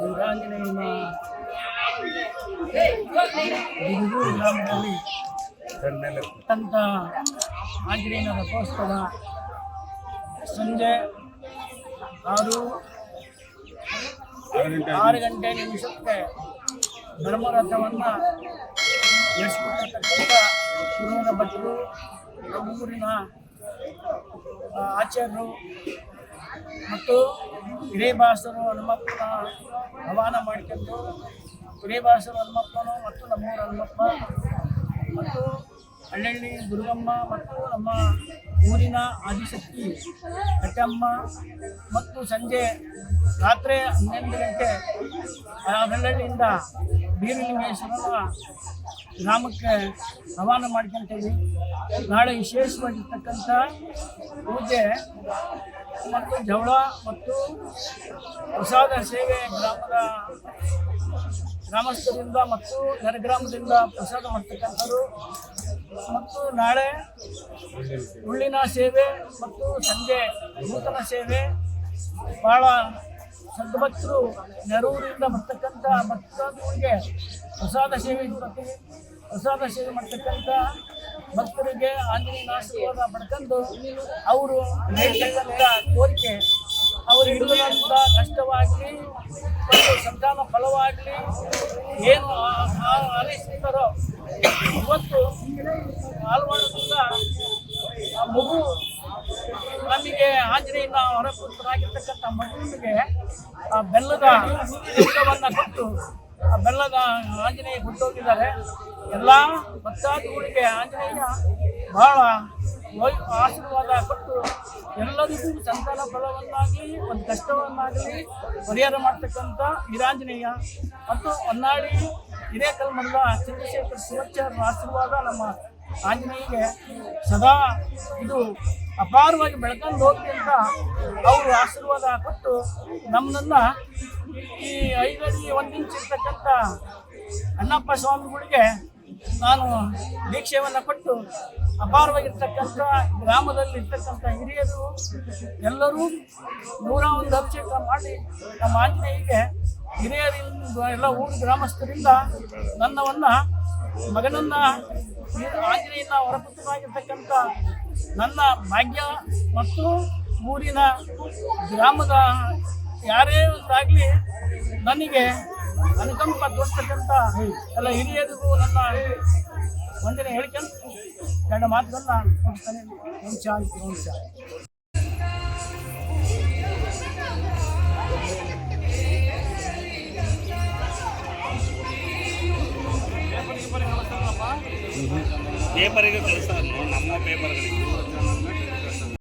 ವೀರಾಂಜನೇಯನ ಬಿದುಗೂರು ಗ್ರಾಮದಲ್ಲಿ ಅಂತ ಆಂಜನೇಯನ ರಥೋತ್ಸವ ಸಂಜೆ ಆರು ಆರು ಗಂಟೆ ನಿಮಿಷಕ್ಕೆ ಧರ್ಮರಥವನ್ನು ನಡೆಸಿಕೊಟ್ಟತಕ್ಕಂಥ ಪುರದ ಭಟ್ರು, ನಮ್ಮ ಊರಿನ ಆಚಾರ್ಯರು ಮತ್ತು ಹಿರೇಬಾಸರು ಹನುಮಪ್ಪನ ಆಹ್ವಾನ ಮಾಡಿಕೊಂಡು ಹಿರೇಬಾಸರು ಹನುಮಪ್ಪನು ಮತ್ತು ನಮ್ಮೂರ ಹನುಮಪ್ಪ ಮತ್ತು ಹಳ್ಳಿ ದುರ್ಗಮ್ಮ ಮತ್ತು ನಮ್ಮ ಊರಿನ ಆದಿಶಕ್ತಿ ಕಟ್ಟಮ್ಮ ಮತ್ತು ಸಂಜೆ ರಾತ್ರಿ ಹನ್ನೊಂದು ಗಂಟೆ ಹಳ್ಳಿಯಿಂದ ಬೀರಲಿಂಗೇಶ್ವರನ ಗ್ರಾಮಕ್ಕೆ ರವಾನ ಮಾಡ್ಕೊಂತೀವಿ. ನಾಳೆ ವಿಶೇಷವಾಗಿರ್ತಕ್ಕಂಥ ಪೂಜೆ ಮತ್ತು ಜವಳ ಮತ್ತು ಪ್ರಸಾದ ಸೇವೆ ಗ್ರಾಮದ ಗ್ರಾಮಸ್ಥರಿಂದ ಮತ್ತು ನರಗ್ರಾಮದಿಂದ ಪ್ರಸಾದ ಮಾಡ್ತಕ್ಕಂಥದ್ದು ಮತ್ತು ನಾಳೆ ಉಳ್ಳಿನ ಸೇವೆ ಮತ್ತು ಸಂಜೆ ನೂತನ ಸೇವೆ. ಭಾಳ ಸದ್ಭಕ್ತರು ನೆರೂರಿಂದ ಬರ್ತಕ್ಕಂಥ ಭಕ್ತಾದಿಗಳಿಗೆ ಪ್ರಸಾದ ಸೇವೆ ಕೊಡ್ತೀವಿ ಪ್ರಸಾದ ಸೇವೆ ಮಾಡ್ತಕ್ಕಂಥ ಭಕ್ತರಿಗೆ ಆಂಜನೇಯನ ಆಶೀರ್ವಾದ ಪಡ್ಕೊಂಡು ಅವರು ನೀಡ್ತಕ್ಕಂಥ ಕೋರಿಕೆ ಅವರು ಹಿಡಿದಂಥ ಕಷ್ಟವಾಗಲಿ ಮತ್ತು ಸಂತಾನ ಫಲವಾಗಲಿ ಏನು ಆಲೈಸ್ತಾರೋ ಇವತ್ತು ಹಾಲ್ವಾಡದಿಂದ ಆ ಮಗು ನಮಗೆ ಆಂಜನೇಯನ ಹೊರಪುತ್ರರಾಗಿರ್ತಕ್ಕಂಥ ಮಗುವಿಗೆ ಆ, ಬೆಲ್ಲದ ಊಟವನ್ನು ಕೊಟ್ಟು, ಆ, ಬೆಲ್ಲದ ಆಂಜನೇಯ ಕೊಟ್ಟೋಗಿದ್ದಾರೆ. ಎಲ್ಲ ಭಕ್ತಾದಿಗಳಿಗೆ ಆಂಜನೇಯ ಬಹಳ ಆಶೀರ್ವಾದ ಕೊಟ್ಟು ಎಲ್ಲರಿಗೂ ಸಂತಾನ ಫಲವನ್ನಾಗಲಿ, ಒಂದು ಕಷ್ಟವನ್ನಾಗಲಿ ಪರಿಹಾರ ಮಾಡ್ತಕ್ಕಂಥ ವೀರಾಂಜನೇಯ ಮತ್ತು ಹೊನ್ನಾಳಿ ಹಿರೇಕಲ್ಮಠದ ಚಂದ್ರಶೇಖರ್ ಶಿವಚಾರ್ಯ ಆಶೀರ್ವಾದ ನಮ್ಮ ಆಂಜನೇಯಗೆ ಸದಾ ಇದು ಅಪಾರವಾಗಿ ಬೆಳ್ಕೊಂಡು ಹೋಗ್ತಿ ಅಂತ ಅವರು ಆಶೀರ್ವಾದ ಕೊಟ್ಟು ನಮ್ಮನ್ನ ಈ ಐದಡಿ ಒಂದು ಇಂಚ್ ಇರ್ತಕ್ಕಂಥ ಅಣ್ಣಪ್ಪ ಸ್ವಾಮಿಗಳಿಗೆ ನಾನು ದೀಕ್ಷೆಯನ್ನು ಕೊಟ್ಟು ಅಪಾರವಾಗಿರ್ತಕ್ಕಂಥ ಗ್ರಾಮದಲ್ಲಿ ಇರ್ತಕ್ಕಂಥ ಹಿರಿಯರು ಎಲ್ಲರೂ ನೂರ ಒಂದು ಅಭಿಷೇಕ ಮಾಡಿ ನಮ್ಮ ಆಂಜನೇಯಗೆ ಹಿರಿಯರಿಂದ ಎಲ್ಲ ಊರು ಗ್ರಾಮಸ್ಥರಿಂದ ನನ್ನವನ್ನು ಮಗನನ್ನ ಆಂಜನೇಯನ ಹೊರಪುತ್ರನಾಗಿರ್ತಕ್ಕಂಥ ನನ್ನ ಭಾಗ್ಯ ಮತ್ತು ಊರಿನ ಗ್ರಾಮದ ಯಾರೇ ಒಂದಾಗಲಿ ನನಗೆ ಅನುಕಂಪ ತೋರಿಸ್ತಕ್ಕಂಥ ಎಲ್ಲ ಹಿರಿಯರಿಗೂ ನನ್ನ ವಂದನೆ ಹೇಳ್ಕೊಂಡು ಎರಡು ಮಾತುಗಳನ್ನ ಓಂ ಶಾಂತಿ ಓಂ ಶಾಂತಿ ಪೇಪರಿಗೆ ಕಳಿಸ್ತಾರೆ ನಮ್ಮ ಪೇಪರ್ಗಳಿಗೆ